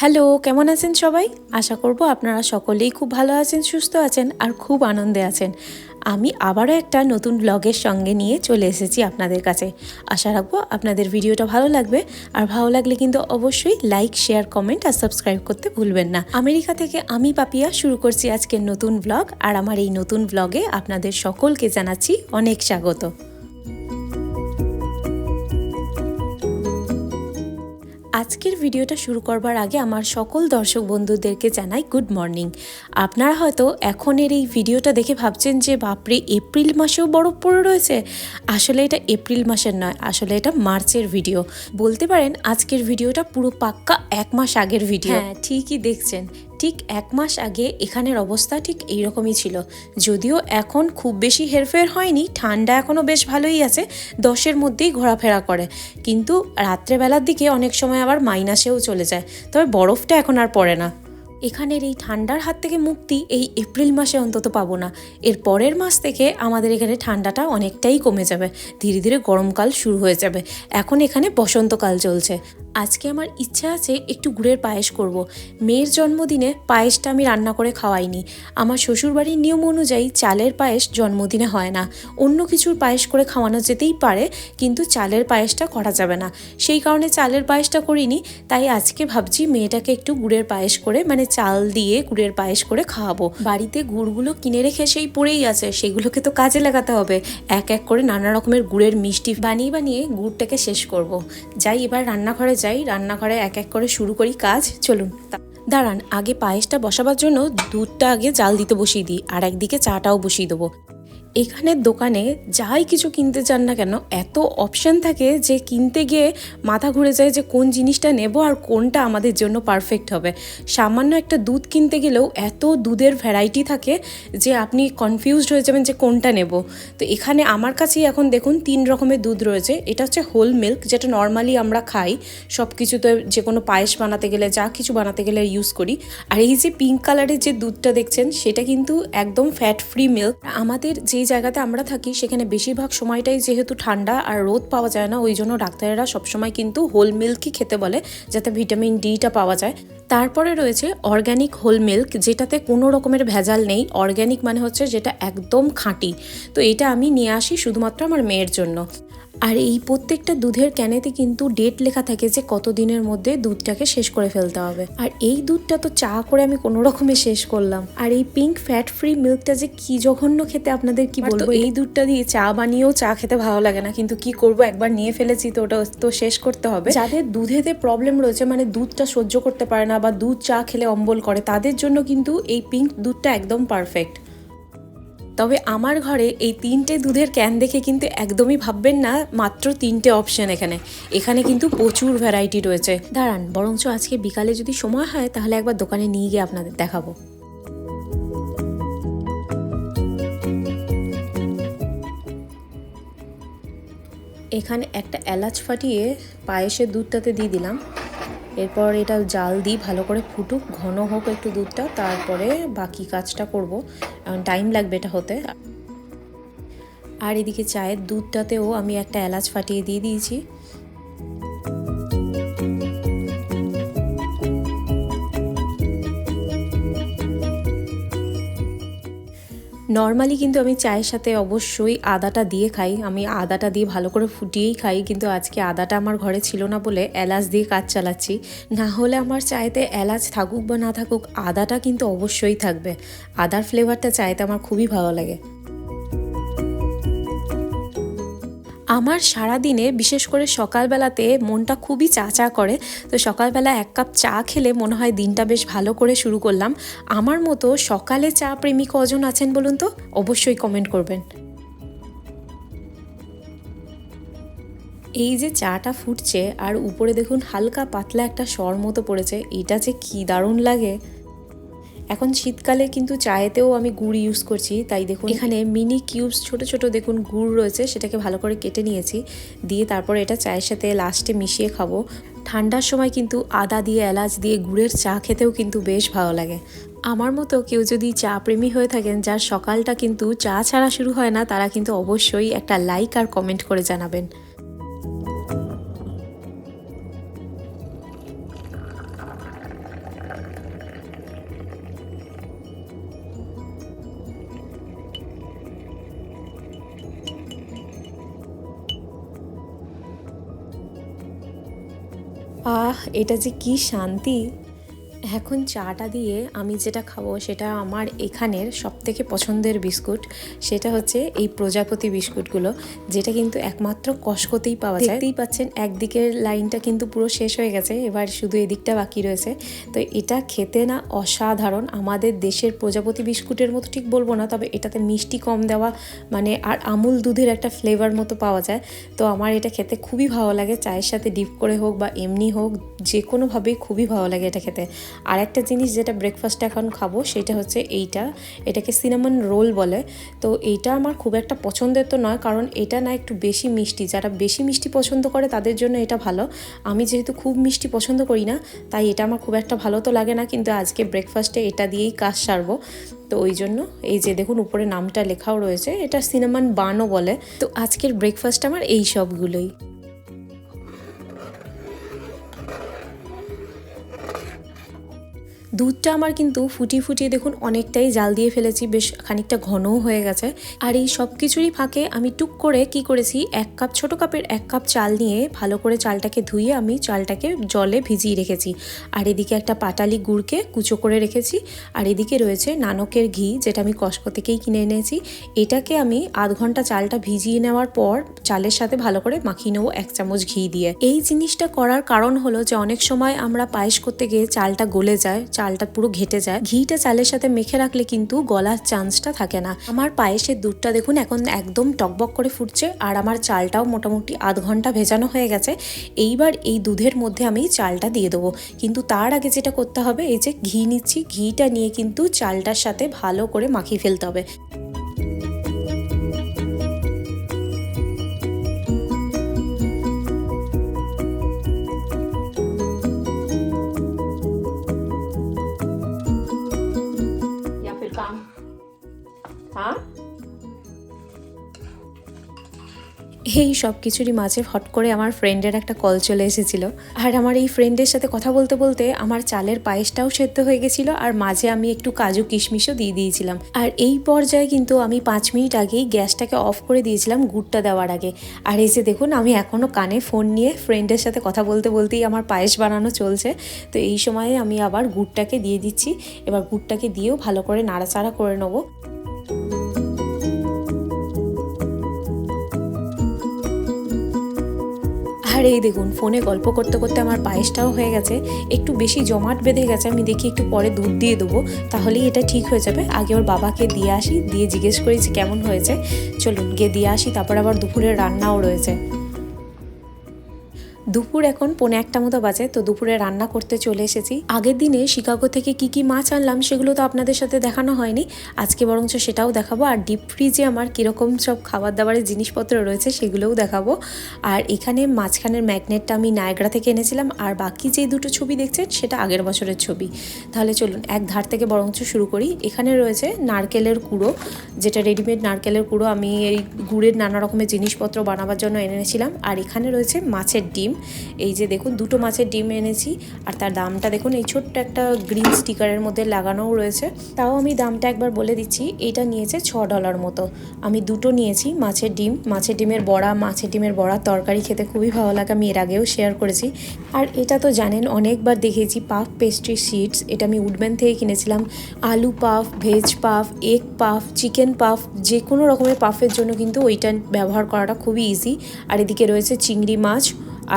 Hello, কেমন আছেন সবাই? আশা করব আপনারা সকলেই খুব ভালো আছেন, সুস্থ আছেন আর খুব আনন্দে আছেন। আমি আবারও একটা নতুন ব্লগের সঙ্গে নিয়ে চলে এসেছি আপনাদের কাছে। আশা রাখব আপনাদের ভিডিওটা ভালো লাগবে। আর ভালো লাগলে কিন্তু অবশ্যই লাইক শেয়ার কমেন্ট আর সাবস্ক্রাইব করতে ভুলবেন না। আমেরিকা থেকে আমি পাপিয়া শুরু করছি আজকের নতুন ব্লগ আর আমার এই নতুন ব্লগে আপনাদের সকলকে জানাচ্ছি অনেক স্বাগত। আজকের ভিডিওটা শুরু করবার আগে আমার সকল দর্শক বন্ধুদেরকে জানাই গুড মর্নিং। আপনারা হয়তো এখনের এই ভিডিওটা দেখে ভাবছেন যে, বাপরে, এপ্রিল মাসেও বরফ পড়ে রয়েছে। আসলে এটা এপ্রিল মাসের নয়, আসলে এটা মার্চের ভিডিও। বলতে পারেন আজকের ভিডিওটা পুরো পাক্কা এক মাস আগের ভিডিও। হ্যাঁ ঠিকই দেখছেন। ঠিক এক মাস আগে এখানের অবস্থা ঠিক এইরকমই ছিল। যদিও এখন খুব বেশি হেরফের হয়নি, ঠান্ডা এখনও বেশ ভালোই আছে, দশের মধ্যেই ঘোরাফেরা করে। কিন্তু রাত্রেবেলার দিকে অনেক সময় আবার মাইনাসেও চলে যায়, তবে বরফটা এখন আর পড়ে না। এখানের এই ঠান্ডার হাত থেকে মুক্তি এই এপ্রিল মাসে অন্তত পাবো না। এর পরের মাস থেকে আমাদের এখানে ঠান্ডাটা অনেকটাই কমে যাবে। ধীরে ধীরে গরমকাল শুরু হয়ে যাবে। এখন এখানে বসন্তকাল চলছে। আজকে আমার ইচ্ছা আছে একটু গুড়ের পায়েস করব। মেয়ের জন্মদিনে পায়েসটা আমি রান্না করে খাওয়াইনি। আমার শ্বশুরবাড়ির নিয়ম অনুযায়ী চালের পায়েস জন্মদিনে হয় না। অন্য কিছুর পায়েস করে খাওয়ানো যেতেই পারে, কিন্তু চালের পায়েসটা করা যাবে না। সেই কারণে চালের পায়েসটা করিনি, তাই আজকে ভাবছি মেয়েটাকে একটু গুড়ের পায়েস করে মানে চাল দিয়ে গুড়ের পায়েস করে খাওয়াবো। বাড়িতে গুড়গুলো কিনে রেখে সেই পড়েই আছে, সেগুলোকে তো কাজে লাগাতে হবে। এক এক করে নানা রকমের গুড়ের মিষ্টি বানিয়ে বানিয়ে গুড়টাকে শেষ করব। যাই, এবার রান্নাঘরে যাই, রান্নাঘরে এক এক করে শুরু করি কাজ। চলুন দাঁড়ান, আগে পায়েসটা বসাবার জন্য দুধটা আগে জাল দিতে বসিয়ে দিই, আর একদিকে চাটাও বসিয়ে দেবো। এখানের দোকানে যাই কিছু কিনতে চান না কেন, এত অপশান থাকে যে কিনতে গিয়ে মাথা ঘুরে যায় যে কোন জিনিসটা নেব আর কোনটা আমাদের জন্য পারফেক্ট হবে। সামান্য একটা দুধ কিনতে গেলেও এত দুধের ভ্যারাইটি থাকে যে আপনি কনফিউজড হয়ে যাবেন যে কোনটা নেব। তো এখানে আমার কাছেই এখন দেখুন তিন রকমের দুধ রয়েছে। এটা হচ্ছে হোল মিল্ক যেটা নর্মালি আমরা খাই। সব কিছুতে যে কোনো পায়েস বানাতে গেলে, যা কিছু বানাতে গেলে ইউজ করি। আর এই যে পিঙ্ক কালারের যে দুধটা দেখছেন, সেটা কিন্তু একদম ফ্যাট ফ্রি মিল্ক আমাদের যেই জায়গাতে আমরা থাকি, সেখানে বেশিরভাগ সময়টাই যেহেতু ঠান্ডা আর রোদ পাওয়া যায় না, ওই জন্য ডাক্তারেরা সবসময় কিন্তু হোল মিল্কই খেতে বলে, যাতে ভিটামিন ডিটা পাওয়া যায়। তারপরে রয়েছে অর্গ্যানিক হোল মিল্ক যেটাতে কোনো রকমের ভেজাল নেই। অর্গ্যানিক মানে হচ্ছে যেটা একদম খাঁটি। তো এটা আমি নিয়ে আসি শুধুমাত্র আমার মেয়ের জন্য। আর এই প্রত্যেকটা দুধের ক্যানেতে কিন্তু ডেট লেখা থাকে যে কত দিনের মধ্যে দুধটাকে শেষ করে ফেলতে হবে। আর এই দুধটা তো চা করে আমি কোনো রকমে শেষ করলাম। আর এই পিঙ্ক ফ্যাট ফ্রি মিল্কটা যে কি জঘন্য খেতে আপনাদের কি বলব? এই দুধটা দিয়ে চা বানিয়েও চা খেতে ভালো লাগে না। কিন্তু কি করব? একবার নিয়ে ফেলেছি তো ওটা তো শেষ করতে হবে। যাদের দুধেতে প্রবলেম রয়েছে মানে দুধটা সহ্য করতে পারে না বা দুধ চা খেলে অম্বল করে তাদের জন্য কিন্তু এই পিঙ্ক দুধটা একদম পারফেক্ট তবে আমার ঘরে এই তিনটে দুধের ক্যান দেখে কিন্তু একদমই ভাববেন না, মাত্র তিনটে অপশন এখানে। এখানে কিন্তু প্রচুর ভ্যারাইটি রয়েছে। দাঁড়ান, বরঞ্চ আজকে বিকালে যদি সময় হয়, তাহলে একবার দোকানে নিয়ে গিয়ে আপনাদের দেখাবো। এখানে একটা এলাচ ফাটিয়ে পায়েসের দুধটাতে দিয়ে দিলাম। এরপর এটা জাল দিই, ভালো করে ফুটুক, ঘন হোক একটু দুধটা, তারপরে বাকি কাজটা করব। টাইম লাগবে এটা হতে। আর এদিকে চায়ের দুধটাতেও আমি একটা এলাচ ফাটিয়ে দিয়ে দিয়েছি। নর্মালি কিন্তু আমি চায়ের সাথে অবশ্যই আদাটা দিয়ে খাই। আমি আদাটা দিয়ে ভালো করে ফুটিয়েই খাই, কিন্তু আজকে আদাটা আমার ঘরে ছিল না বলে এলাচ দিয়ে কাজ চালাচ্ছি। না হলে আমার চায়েতে এলাচ থাকুক বা না থাকুক, আদাটা কিন্তু অবশ্যই থাকবে। আদার ফ্লেভারটা চায়েতে আমার খুবই ভালো লাগে। আমার সারা দিনে বিশেষ করে সকালবেলাতে, মনটা খুবই চা চা করে। তো সকালবেলা এক কাপ চা খেলে মনে হয় দিনটা বেশ ভালো করে শুরু করলাম। আমার মতো সকালে চা প্রেমী কজন আছেন বলুন তো? অবশ্যই কমেন্ট করবেন। এই যে চাটা ফুটছে, আর উপরে দেখুন হালকা পাতলা একটা স্বর মতো পড়েছে, এটা যে কি দারুণ লাগে। এখন শীতকালে কিন্তু চায়েতেও আমি গুড় ইউজ করছি। তাই দেখুন, এখানে মিনি কিউবস ছোট ছোট দেখুন গুড় রয়েছে, সেটাকে ভালো করে কেটে নিয়েছি। দিয়ে তারপর এটা চায়ের সাথে লাস্টে মিশিয়ে খাব। ঠান্ডার সময় কিন্তু আদা দিয়ে, এলাচ দিয়ে গুড়ের চা খেতেও কিন্তু বেশ ভালো লাগে। আমার মতো কেউ যদি চা প্রেমী হয়ে থাকেন, যার সকালটা কিন্তু চা ছাড়া শুরু হয় না, তারা কিন্তু অবশ্যই একটা লাইক আর কমেন্ট করে জানাবেন। আহ এটা যে কি শান্তি। এখন চাটা দিয়ে আমি যেটা খাব সেটা আমার এখানের সবথেকে পছন্দের বিস্কুট। সেটা হচ্ছে এই প্রজাপতি বিস্কুটগুলো, যেটা কিন্তু একমাত্র কসকতেই পাওয়া যায়। দেখতেই পাচ্ছেন, একদিকের লাইনটা কিন্তু পুরো শেষ হয়ে গেছে, এবার শুধু এদিকটা বাকি রয়েছে। তো এটা খেতে না অসাধারণ, আমাদের দেশের প্রজাপতি বিস্কুটের মতো ঠিক বলব না, তবে এটাতে মিষ্টি কম দেওয়া মানে আর আমুল দুধের একটা ফ্লেভার মতো পাওয়া যায়। তো আমার এটা খেতে খুবই ভালো লাগে, চায়ের সাথে ডিপ করে হোক বা এমনি হোক যে কোনোভাবেই খুবই ভালো লাগে এটা খেতে। আর একটা জিনিস যেটা ব্রেকফাস্টে এখন খাব, সেটা হচ্ছে এইটা। এটাকে সিনামন রোল বলে। তো এইটা আমার খুব একটা পছন্দের তো নয়, কারণ এটা না একটু বেশি মিষ্টি। যারা বেশি মিষ্টি পছন্দ করে, তাদের জন্য এটা ভালো। আমি যেহেতু খুব মিষ্টি পছন্দ করি না, তাই এটা আমার খুব একটা ভালো তো লাগে না, কিন্তু আজকে ব্রেকফাস্টে এটা দিয়েই কাজ সারবো। তো ওই জন্য এই যে দেখুন, উপরে নামটা লেখাও রয়েছে। এটা সিনেমান বানও বলে। তো আজকের ব্রেকফাস্ট আমার এই সবগুলোই। দুধটা আমার কিন্তু ফুটিয়ে ফুটিয়ে দেখুন অনেকটাই জাল দিয়ে ফেলেছি, বেশ খানিকটা ঘনও হয়ে গেছে। আর এই সব কিছুরই ফাঁকে আমি টুক করে কি করেছি, এক কাপ, ছোট কাপের এক কাপ চাল নিয়ে ভালো করে চালটাকে ধুয়ে আমি চালটাকে জলে ভিজিয়ে রেখেছি। আর এদিকে একটা পাটালি গুড়কে কুচো করে রেখেছি। আর এদিকে রয়েছে নানকের ঘি, যেটা আমি কসকো থেকেই কিনে এনেছি। এটাকে আমি আধ ঘণ্টা চালটা ভিজিয়ে নেওয়ার পর চালের সাথে ভালো করে মাখিয়ে নেব এক চামচ ঘি দিয়ে। এই জিনিসটা করার কারণ হলো যে অনেক সময় আমরা পায়েস করতে গিয়ে চালটা গলে যায় চালটা পুরো ঘেটে যায়। ঘিটা চালের সাথে মেখে রাখলে কিন্তু গলার চান্সটা থাকে না। আমার পায়েসের দুধটা দেখুন এখন একদম টকবক করে ফুটছে আর আমার চালটাও মোটামুটি আধ ঘণ্টা ভেজানো হয়ে গেছে। এইবার এই দুধের মধ্যে আমি চালটা দিয়ে দেবো। কিন্তু তার আগে যেটা করতে হবে, এই যে ঘি নিচ্ছি, ঘিটা নিয়ে কিন্তু চালটার সাথে ভালো করে মাখিয়ে ফেলতে হবে। এই সব কিছুরই মাঝে হট করে আমার ফ্রেন্ডের একটা কল চলে এসেছিল। আর আমার এই ফ্রেন্ডের সাথে কথা বলতে বলতে আমার চালের পায়েসটাও সেদ্ধ হয়ে গেছিল আর মাঝে আমি একটু কাজু কিশমিশও দিয়ে দিয়েছিলাম। আর এই পর্যায়ে কিন্তু আমি পাঁচ মিনিট আগেই গ্যাসটাকে অফ করে দিয়েছিলাম গুড়টা দেওয়ার আগে। আর এই যে দেখুন, আমি এখনও কানে ফোন নিয়ে ফ্রেন্ডের সাথে কথা বলতে বলতেই আমার পায়েস বানানো চলছে। তো এই সময়ে আমি আবার গুড়টাকে দিয়ে দিচ্ছি। এবার গুড়টাকে দিয়েও ভালো করে নাড়াচাড়া করে নেব। আর এই দেখুন, ফোনে গল্প করতে করতে আমার পায়েসটাও হয়ে গেছে। একটু বেশি জমাট বেঁধে গেছে, আমি দেখি একটু পরে দুধ দিয়ে দেবো, তাহলেই এটা ঠিক হয়ে যাবে। আগে ওর বাবাকে দিয়ে আসি, দিয়ে জিজ্ঞেস করেছি কেমন হয়েছে। চলুন, গিয়ে দিয়ে আসি, তারপর আবার দুপুরের রান্নাও রয়েছে। দুপুর এখন পৌনে একটা মতো বাজে, তো দুপুরে রান্না করতে চলে এসেছি। আগের দিনে শিকাগো থেকে কি কি মাছ আনলাম সেগুলো তো আপনাদের সাথে দেখানো হয়নি। আজকে বরঞ্চ সেটাও দেখাবো। আর ডিপ ফ্রিজে আমার কীরকম সব খাবার দাবারের জিনিসপত্র রয়েছে সেগুলোও দেখাবো। আর এখানে মাঝখানের ম্যাগনেটটা আমি নায়গ্রা থেকে এনেছিলাম। আর বাকি যে দুটো ছবি দেখছেন, সেটা আগের বছরের ছবি। তাহলে চলুন, এক ধার থেকে বরঞ্চ শুরু করি। এখানে রয়েছে নারকেলের কুড়ো, যেটা রেডিমেড নারকেলের কুড়ো। আমি এই গুড়ের নানা রকমের জিনিসপত্র বানাবার জন্য এনেছিলাম। আর এখানে রয়েছে মাছের ডিম। এই যে দেখুন, দুটো মাছের ডিম এনেছি, আর তার দামটা দেখুন, এই ছোট্ট একটা গ্রিন স্টিকারের মধ্যে লাগানোও রয়েছে। তাও আমি দামটা একবার বলে দিচ্ছি, এটা নিয়েছে ছ ডলার মতো। আমি দুটো নিয়েছি, মাছের ডিম, মাছের ডিমের বড়া, মাছের ডিমের বড়া তরকারি খেতে খুবই ভালো লাগে, আমি এর আগেও শেয়ার করেছি। আর এটা তো জানেন, অনেকবার দেখেছি পাফ পেস্ট্রি শিটস এটা আমি উডম্যান থেকে কিনেছিলাম। আলু puff veg puff egg puff chicken puff যে কোনো রকমের পাফের জন্য কিন্তু ওইটা ব্যবহার করাটা খুবই ইজি আর এদিকে রয়েছে চিংড়ি মাছ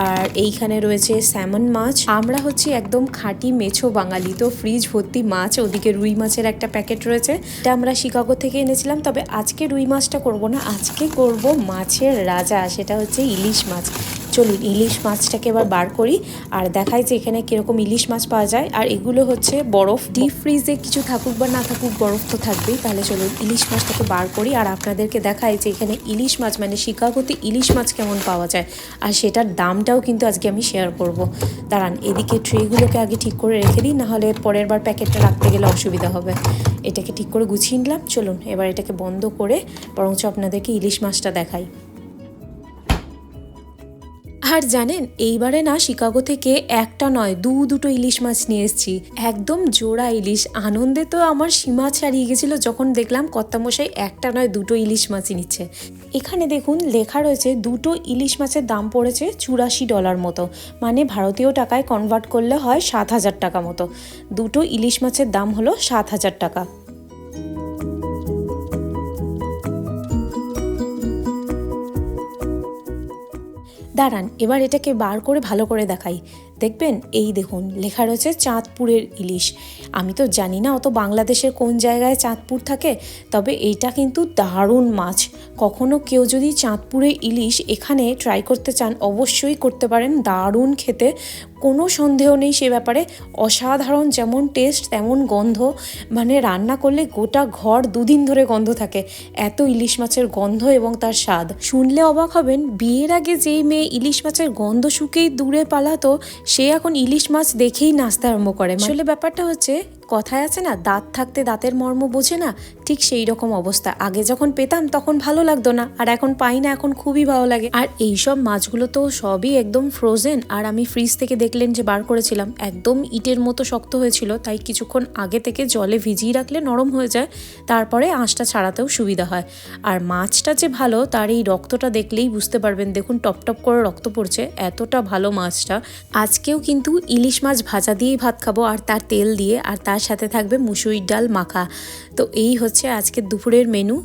আর এইখানে রয়েছে স্যামন মাছ। আমরা হচ্ছি একদম খাঁটি মেছো বাঙালি, তো ফ্রিজ ভর্তি মাছ, ওদিকে রুই মাছের একটা প্যাকেট রয়েছে। এটা আমরা শিকাগো থেকে এনেছিলাম, তবে আজকে রুই মাছটা করব না, আজকে করব মাছের রাজা, সেটা হচ্ছে ইলিশ মাছ। চলুন ইলিশ মাছটাকে এবার বার করি আর দেখাই যে এখানে কীরকম ইলিশ মাছ পাওয়া যায়। আর এগুলো হচ্ছে বরফ। ডিপ ফ্রিজে কিছু থাকুক বা না থাকুক, বরফ তো থাকবেই। তাহলে চলুন ইলিশ মাছটাকে বার করি আর আপনাদেরকে দেখাই যে এখানে ইলিশ মাছ মানে শিকাগোতে ইলিশ মাছ কেমন পাওয়া যায়। আর সেটার দামটাও কিন্তু আজকে আমি শেয়ার করব। দাঁড়ান, এদিকে ট্রেগুলোকে আগে ঠিক করে রেখে দিই, নাহলে পরের বার প্যাকেটটা রাখতে গেলে অসুবিধা হবে। এটাকে ঠিক করে গুছিয়ে নিলাম। চলুন, এবার এটাকে বন্ধ করে বরঞ্চ আপনাদেরকে ইলিশ মাছটা দেখাই। আর জানেন, এইবারে না শিকাগো থেকে একটা নয়, দু দুটো ইলিশ মাছ নিয়ে এসেছি। একদম জোড়া ইলিশ। আনন্দে তো আমার সীমা ছাড়িয়ে গেছিল যখন দেখলাম কর্তামশাই একটা নয়, দুটো ইলিশ মাছই নিচ্ছে। এখানে দেখুন, লেখা রয়েছে, দুটো ইলিশ মাছের দাম পড়েছে চুরাশি ডলার মতো। মানে ভারতীয় টাকায় কনভার্ট করলে হয় সাত হাজার টাকা মতো। দুটো ইলিশ মাছের দাম হলো সাত হাজার টাকা। দাঁড়ান এবার এটাকে বার করে ভালো করে দেখাই। দেখবেন, এই দেখুন, লেখা রয়েছে চাঁদপুরের ইলিশ। আমি তো জানি না অত বাংলাদেশের কোন জায়গায় চাঁদপুর থাকে, তবে এইটা কিন্তু দারুণ মাছ। কখনো কেউ যদি চাঁদপুরের ইলিশ এখানে ট্রাই করতে চান, অবশ্যই করতে পারেন, দারুণ খেতে। কোনো সন্দেহ নেই সে ব্যাপারে। অসাধারণ যেমন টেস্ট তেমন গন্ধ। মানে রান্না করলে গোটা ঘর দুদিন ধরে গন্ধ থাকে। এত ইলিশ মাছের গন্ধ এবং তার স্বাদ। শুনলে অবাক হবেন, বিয়ের আগে যেই মেয়ে ইলিশ মাছের গন্ধ শুকেই দূরে পালাতো সে এখন ইলিশ মাছ দেখেই নাচতে আরম্ভ করে। আসলে ব্যাপারটা হচ্ছে কথায় আছে না, দাঁত থাকতে দাঁতের মর্ম বোঝে না, ঠিক সেই রকম অবস্থা। আগে যখন পেতাম, তখন ভালো লাগতো না, আর এখন পাই না, এখন খুবই ভালো লাগে। আর এই সব মাছগুলো তো সবই একদম ফ্রোজেন আর আমি ফ্রিজ থেকে দেখলেন যে বার করেছিলাম, একদম ইটের মতো শক্ত হয়েছিল, তাই কিছুক্ষণ আগে থেকে জলে ভিজিয়ে রাখলে নরম হয়ে যায়, তারপরে আঁশটা ছাড়াতেও সুবিধা হয়। আর মাছটা যে ভালো, তার এই রক্তটা দেখলেই বুঝতে পারবেন, দেখুন টপ টপ করে রক্ত পড়ছে, এতটা ভালো মাছটা। আজকেও কিন্তু ইলিশ মাছ ভাজা দিয়েই ভাত খাব, আর তার তেল দিয়ে, আর তার সাথে থাকবে মুসুরির ডাল, মাখা। তো এই হচ্ছে আজকের দুপুরের মেনু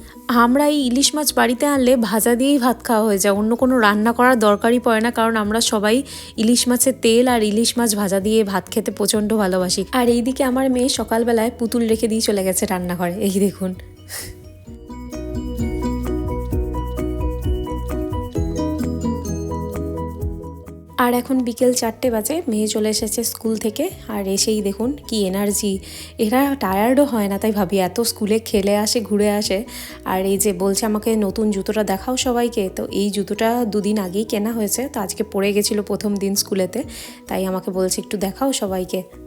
আমরা এই ইলিশ মাছ বাড়িতে আনলে ভাজা দিয়েই ভাত খাওয়া হয়ে যায়। অন্য কোনো রান্না করার দরকারই পড়ে না, কারণ আমরা সবাই ইলিশ মাছের তেল আর ইলিশ মাছ ভাজা দিয়ে ভাত খেতে প্রচণ্ড ভালোবাসি। আর এইদিকে আমার মেয়ে সকালবেলায় পুতুল রেখে দিয়ে চলে গেছে রান্নাঘরে। এই দেখুন। আর এখন বিকেল চারটে বাজে, মেয়ে চলে এসেছে স্কুল থেকে। আর এসেই দেখুন কি এনার্জি এরা টায়ার্ডও হয় না তাই ভাবি, এত স্কুলে খেলে আসে, ঘুরে আসে। আর এই যে বলছে আমাকে নতুন জুতোটা দেখাও সবাইকে। তো এই জুতোটা দুদিন আগেই কেনা হয়েছে, তো আজকে পড়ে গেছিল প্রথম দিন স্কুলেতে। তাই আমাকে বলছে একটু দেখাও সবাইকে।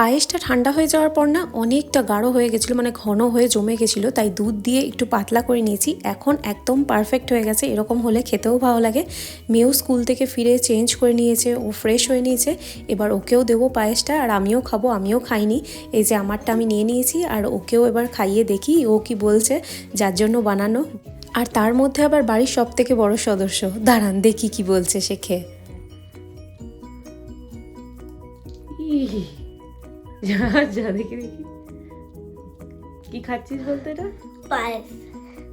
পায়েসটা ঠান্ডা হয়ে যাওয়ার পর না অনেকটা গাঢ় হয়ে গেছিল মানে ঘন হয়ে জমে গেছিল, তাই দুধ দিয়ে একটু পাতলা করে নিয়েছি। এখন একদম পারফেক্ট হয়ে গেছে, এরকম হলে খেতেও ভালো লাগে। মেয়েও স্কুল থেকে ফিরে চেঞ্জ করে নিয়েছে, ও ফ্রেশ হয়ে নিয়েছে। এবার ওকেও দেবো পায়েসটা, আর আমিও খাব, আমিও খাইনি। এই যে আমারটা আমি নিয়ে নিয়েছি, আর ওকেও এবার খাইয়ে দেখি, ও কি বলছে, যার জন্য বানানো। আর তার মধ্যে আবার বাড়ির সব থেকে বড় সদস্য, দাঁড়ান দেখি কি বলছে সে খেয়ে। যা যা দেখি দেখি। কি খাচ্ছিস বলতে এটা? পায়েস।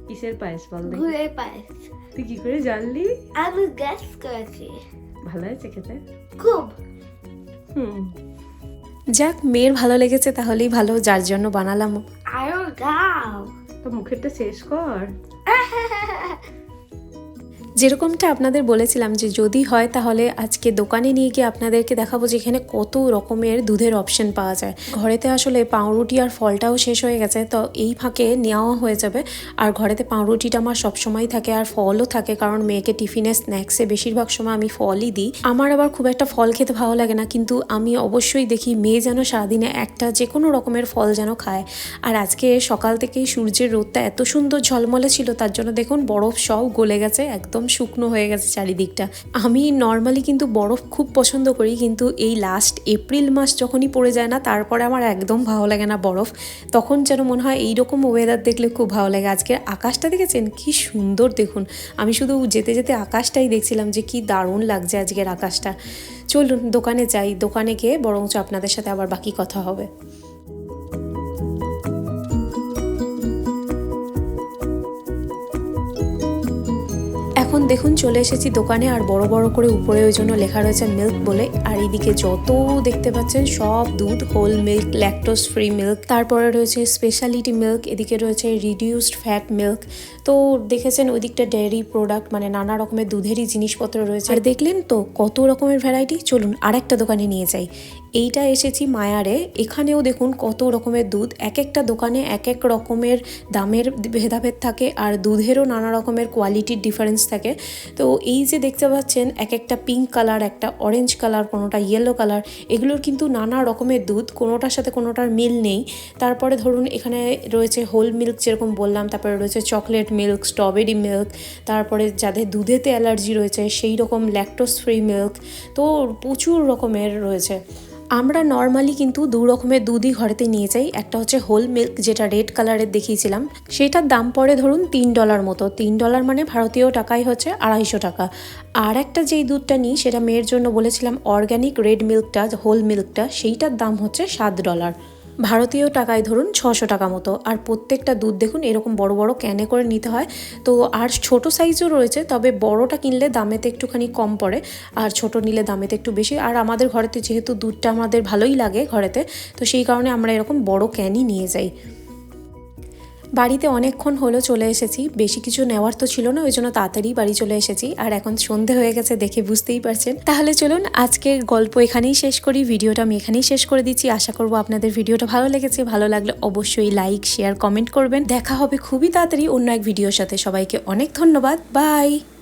কিসের পায়েস বল দেখি। গুড়ের পায়েস। তুই কি করে জানলি? আমি গ্যাস করেছি। ভালো হয়েছে খেতে? খুব। হুম। যাক মেয়ের ভালো লেগেছে তাহলেই ভালো যার জন্য বানালাম আরও গাও তো মুখেরটা শেষ কর। যেরকমটা আপনাদের বলেছিলাম যে যদি হয় তাহলে আজকে দোকানে নিয়ে গিয়ে আপনাদেরকে দেখাবো যে এখানে কত রকমের দুধের অপশন পাওয়া যায়। ঘরেতে আসলে পাউরুটি আর ফলটাও শেষ হয়ে গেছে, তো এই ফাঁকে নেওয়া হয়ে যাবে। আর ঘরেতে পাউরুটিটা আমার সবসময় থাকে আর ফলও থাকে, কারণ মেয়েকে টিফিনে স্ন্যাক্সে বেশিরভাগ সময় আমি ফলই দিই। আমার আবার খুব একটা ফল খেতে ভালো লাগে না, কিন্তু আমি অবশ্যই দেখি মেয়ে যেন সারাদিনে একটা যে কোনো রকমের ফল যেন খায়। আর আজকে সকাল থেকেই সূর্যের রোদটা এত সুন্দর ঝলমলে ছিল, তার জন্য দেখুন বরফ সব গলে গেছে, একদম শুকনো হয়ে গেছে চারিদিকটা। আমি নর্মালি কিন্তু বরফ খুব পছন্দ করি, কিন্তু এই লাস্ট এপ্রিল মাস যখনই পড়ে যায় না, তারপরে আমার একদম ভালো লাগে না বরফ। তখন যেন মনে হয় এইরকম ওয়েদার দেখলে খুব ভালো লাগে। আজকের আকাশটা দেখেছেন? কি সুন্দর দেখুন। আমি শুধু যেতে যেতে আকাশটাই দেখছিলাম যে কি দারুণ লাগছে আজকের আকাশটা। চলুন দোকানে যাই, দোকানে গিয়ে বরঞ্চ আপনাদের সাথে আবার বাকি কথা হবে। এখন দেখুন চলে এসেছি দোকানে, আর বড় বড় করে উপরে ওই জন্য লেখা রয়েছে মিল্ক বলে। আর এইদিকে যত দেখতে পাচ্ছেন সব দুধ whole milk lactose free milk তারপরে রয়েছে স্পেশালিটি মিল্ক এদিকে রয়েছে রিডিউসড ফ্যাট মিল্ক তো দেখেছেন ওই দিকটা ডেয়ারি প্রোডাক্ট মানে নানা রকমের দুধেরই জিনিসপত্র রয়েছে। আর দেখলেন তো কত রকমের ভ্যারাইটি চলুন আরেকটা দোকানে নিয়ে যাই। এইটা এসেছি মায়ারে। এখানেও দেখুন কত রকমের দুধ। এক একটা দোকানে এক এক রকমের দামের ভেদাভেদ থাকে আর দুধেরও নানা রকমের কোয়ালিটির ডিফারেন্স থাকে। তো এই যে দেখতে পাচ্ছেন এক একটা পিঙ্ক কালার, একটা অরেঞ্জ কালার, কোনোটা ইয়েলো কালার, এগুলোর কিন্তু নানা রকমের দুধ। কোনোটার সাথে কোনোটার মিল নেই। তারপরে ধরুন এখানে রয়েছে হোল মিল্ক যেরকম বললাম, তারপরে রয়েছে চকলেট মিল্ক, স্ট্রবেরি মিল্ক, তারপরে যাদের দুধেতে অ্যালার্জি রয়েছে, সেই রকম ল্যাকটোস ফ্রি মিল্ক। তো প্রচুর রকমের রয়েছে। আমরা নর্মালি কিন্তু দু রকমের দুধই ঘরেতে নিয়ে যাই। একটা হচ্ছে হোল মিল্ক যেটা রেড কালারের দেখিয়েছিলাম। সেটার দাম পড়ে ধরুন তিন ডলার মতো। তিন ডলার মানে ভারতীয় টাকাই হচ্ছে আড়াইশো টাকা। আর একটা যেই দুধটা নিই, সেটা মেয়ের জন্য বলেছিলাম অর্গ্যানিক রেড মিল্কটা হোল মিল্কটা সেইটার দাম হচ্ছে সাত ডলার ভারতীয় টাকায় ধরুন ছশো টাকা মতো, আর প্রত্যেকটা দুধ দেখুন এরকম বড় বড় ক্যানে করে নিতে হয়। তো আর ছোট সাইজও রয়েছে, তবে বড়টা কিনলে দামেতে একটুখানি কম পড়ে, আর ছোট নিলে দামেতে একটু বেশি। আর আমাদের ঘরেতে যেহেতু দুধটা আমাদের ভালোই লাগে ঘরেতে, তো সেই কারণে আমরা এরকম বড় ক্যানই নিয়ে যাই। বাড়িতে অনেকক্ষণ হলো চলে এসেছি। বেশি কিছু নেওয়ার তো ছিল না ওই জন্য তাড়াতাড়ি বাড়ি চলে এসেছি। আর এখন সন্ধে হয়ে গেছে দেখে বুঝতেই পারছেন। তাহলে চলুন আজকের গল্প এখানেই শেষ করি। ভিডিওটা আমি এখানেই শেষ করে দিচ্ছি। আশা করব আপনাদের ভিডিওটা ভালো লেগেছে। ভালো লাগলে অবশ্যই লাইক, শেয়ার, কমেন্ট করবেন। দেখা হবে খুবই তাড়াতাড়ি অন্য এক ভিডিওর সাথে। সবাইকে অনেক ধন্যবাদ। বাই!